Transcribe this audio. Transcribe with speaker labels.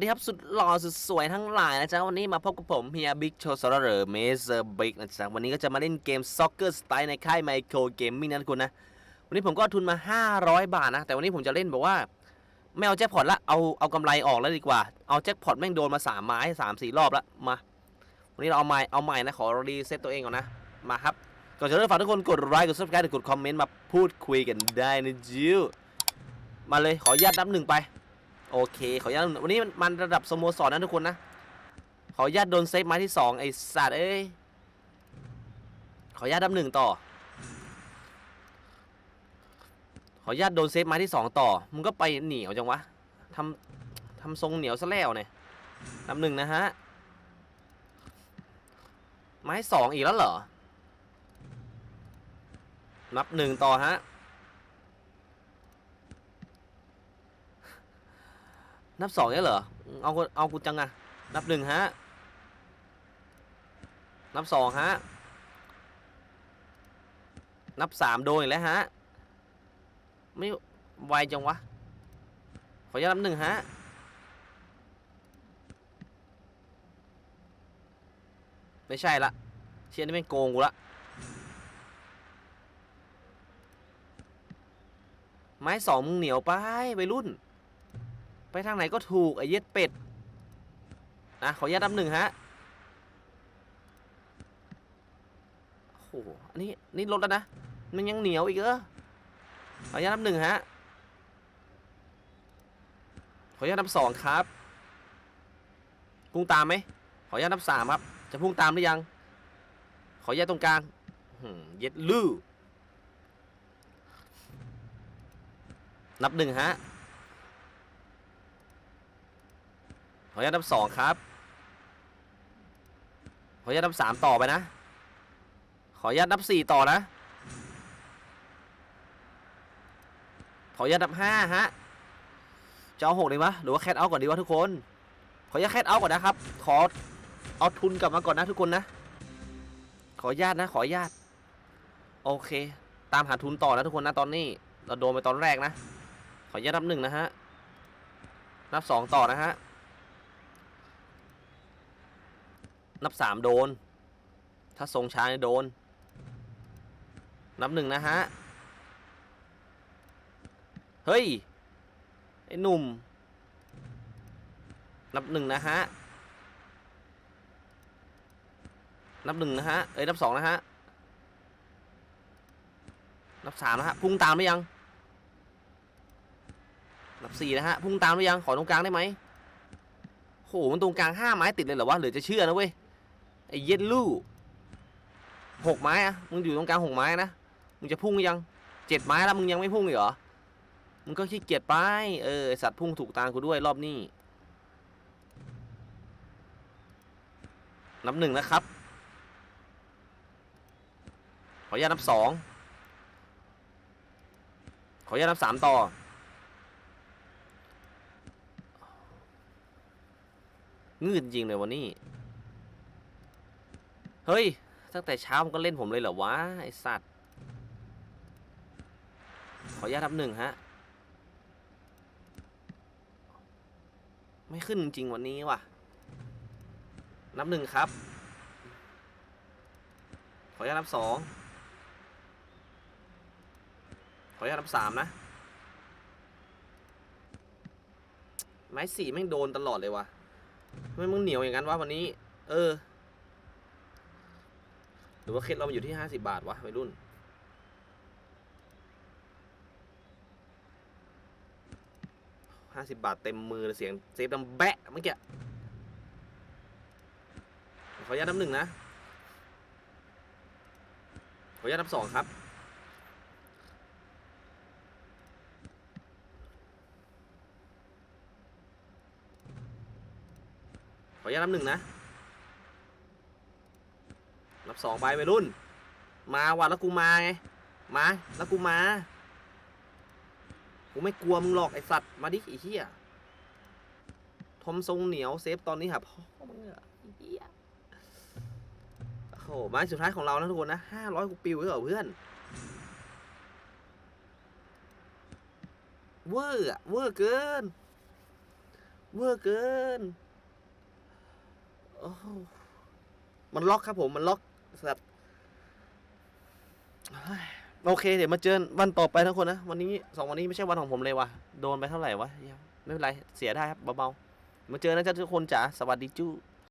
Speaker 1: ดีครับสุดหล่อสุดสวยทั้งหลายนะจ๊ะวันนี้มาพบกับผมเฮียบิ๊กโชว์สระเรอเมเซอร์บิ๊กนะจ๊ะวันนี้ก็จะมาเล่นเกมซ็อกเกอร์สไตล์ในค่ายไมโครเกมมิ่งนะทุกคนนะ วันนี้ผมก็ทุนมา 500 บาทนะ แต่วันนี้ผมจะเล่นแบบว่า ไม่เอาแจ็คพอตละเอาเอากำไรออกแล้วดีกว่า เอาแจ็คพอตแม่งโดนมาสามไม้สามสี่รอบละมา วันนี้เราเอาใหม่เอาใหม่นะขอรีเซ็ตตัวเองก่อนนะมาครับก่อนจะเริ่มฝากทุกคนกดไลค์กด subscribe กดคอมเมนต์มาพูดคุยกันได้นะจิวมาเลยขออนุญาตนับหนึ่งไป โอเคขออนุญาตวันนี้มันมันระดับสโมสรนะทุกคนนะ ขออนุญาตโดนเซฟไม้ที่สองไอ้สัตว์เอ้ย ขออนุญาตนับหนึ่งต่อ ขออนุญาตโดนเซฟไม้ที่สองต่อ มึงก็ไปเหนียวจังวะทำทำทรงเหนียวซะแล้วเนี่ยนับหนึ่งนะฮะ ไม้สองอีกแล้วเหรอ นับหนึ่งต่อฮะ นับสองเนี่ยเหรอ เอาเอากูจังอะนับหนึ่งฮะ นับสองฮะ นับสามโดนแล้วฮะ ไม่ไวจังวะ ขออนุญาตนับหนึ่งฮะ ไม่ใช่ละ เชียนี่แม่โกงกูละ ไม้สองมึงเหนียวไปไปรุ่น ไปทางไหนก็ถูกไอ้เย็ดเป็ดนะขออนุญาตนับหนึ่งฮะโอ้โหอันนี้นี่ลดแล้วนะ มันยังเหนียวอีกเหรอขออนุญาตนับหนึ่งฮะขออนุญาตนับสองครับพุ่งตามไหมขออนุญาตนับสามครับ จะพุ่งตามหรือยัง ขออนุญาตตรงกลางเย็ดลื้อนับหนึ่งฮะ ออนุญาตนับสองครับ ขออนุญาตนับสามต่อไปนะ ขออนุญาตนับสี่ต่อนะ ขออนุญาตนับห้าฮะ จะเอาหกดีวะหรือว่าแคทเอาก่อนดีวะทุกคน ขออนุญาตแคทเอาก่อนนะครับ ขอเอาทุนกลับมาก่อนนะทุกคนนะ ขออนุญาตนะ ขออนุญาต โอเค ตามหาทุนต่อนะทุกคนนะตอนนี้ เราโดนไปตอนแรกนะ ขออนุญาตนับหนึ่งนะฮะ นับสองต่อนะฮะ นับสามโดน ถ้าทรงช้ายโดน นับหนึ่งนะฮะ เฮ้ย ไอ้หนุ่ม นับหนึ่งนะฮะ นับหนึ่งนะฮะ เอ้ย นับสองนะฮะ นับสามนะฮะ พุ่งตามหรือยัง นับสี่นะฮะ พุ่งตามหรือยัง ขอตรงกลางได้ไหมโห มันตรงกลางห้าไม้ติดเลยเหรอวะ เหลือจะเชื่อนะเว้ย ไอ้เย็ดลู่หกไม้อะมึงอยู่ตรงกลางหกไม้นะ มึงจะพุ่งหรือยังเจ็ดไม้แล้วมึงยังไม่พุ่งอีกเหรอ มึงก็ขี้เกียจไป เออสัตว์พุ่งถูกตากูด้วยรอบนี้ นับหนึ่งนะครับ ขออนุญาตนับสอง ขออนุญาตนับสามต่อ งืดจริงเลยวันนี้ เฮ้ย ตั้งแต่เช้ามันก็เล่นผมเลยเหรอวะ ไอสัตว์ ขออนุญาตนับหนึ่งฮะ ไม่ขึ้นจริงวันนี้ว่ะ นับหนึ่งครับ ขออนุญาตนับสอง ขออนุญาตนับสามนะ ไม้สี่แม่งโดนตลอดเลยว่ะทำไมมึงเหนียวอย่างนั้นวะวันนี้ เออ รือว่าเคล็ดเรามันอยู่ที่ห้าสิบาทวะวัยรุ่น ห้าสิบาทเต็มมือเลยเสียงเซฟดังแบะเมื่อกี้ขออนุญาตนับหนึ่งนะ ขออนุญาตนับสองครับขออนุญาตนับหนึ่งนะ สองไปไปรุ่น มาว่ะแล้วกูมาไง มาแล้วกูมา กูไม่กลัวมึงหรอกไอสัตว์ มาดิไอเหี้ยทอมทรงเหนียวเซฟตอนนี้หาพ่อมึงอะไอ้เหี้ยโอ้โหไม้สุดท้ายของเรานะทุกคนนะห้าร้อยกูปิวเลยเหรอเพื่อน เวอร์อะเวอร์เกิน เวอร์เกิน โอ้มันล็อกครับผม มันล็อก สัตว์โอเค เดี๋ยวมาเจอวันต่อไปทั้งคนนะ วันนี้สองวันนี้ไม่ใช่วันของผมเลยว่ะ โดนไปเท่าไหร่วะ ไม่เป็นไร เสียได้ครับเบาๆ มาเจอนะจ๊ะทุกคนจ๋า สวัสดีจู้